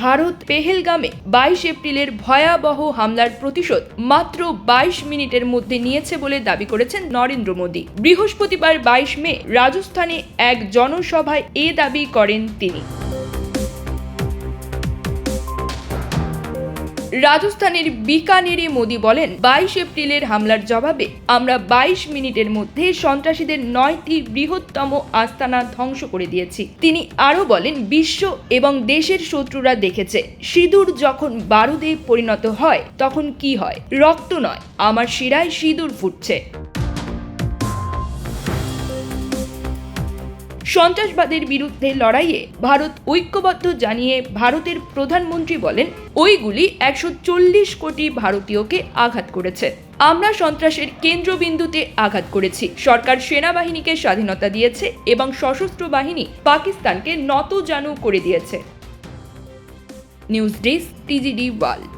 ভারত পেহেলগামে বাইশ এপ্রিলের ভয়াবহ হামলার প্রতিশোধ মাত্র বাইশ মিনিটের মধ্যে নিয়েছে বলে দাবি করেছেন নরেন্দ্র মোদী। বৃহস্পতিবার বাইশ মে রাজস্থানে এক জনসভায় এ দাবি করেন তিনি। রাজস্থানের বিকানেরে মোদি বলেন, বাইশ এপ্রিলের হামলার জবাবে আমরা বাইশ মিনিটের মধ্যে সন্ত্রাসীদের নয়টি বৃহত্তম আস্তানা ধ্বংস করে দিয়েছি। তিনি আরও বলেন, বিশ্ব এবং দেশের শত্রুরা দেখেছে, সিঁদুর যখন বারুদে পরিণত হয়, তখন কি হয়? রক্ত নয়, আমার শিরায় সিঁদুর ফুটছে। সন্ত্রাসবাদের বিরুদ্ধে লড়াইয়ে ভারত ঐক্যবদ্ধ জানিয়ে ভারতের প্রধানমন্ত্রী বলেন, ওইগুলি একশো চল্লিশ কোটি ভারতীয়কে আঘাত করেছে। আমরা সন্ত্রাসের কেন্দ্রবিন্দুতে আঘাত করেছি। সরকার সেনাবাহিনীকে স্বাধীনতা দিয়েছে এবং সশস্ত্র বাহিনী পাকিস্তানকে নতজানু করে দিয়েছে। News desk, TGD world.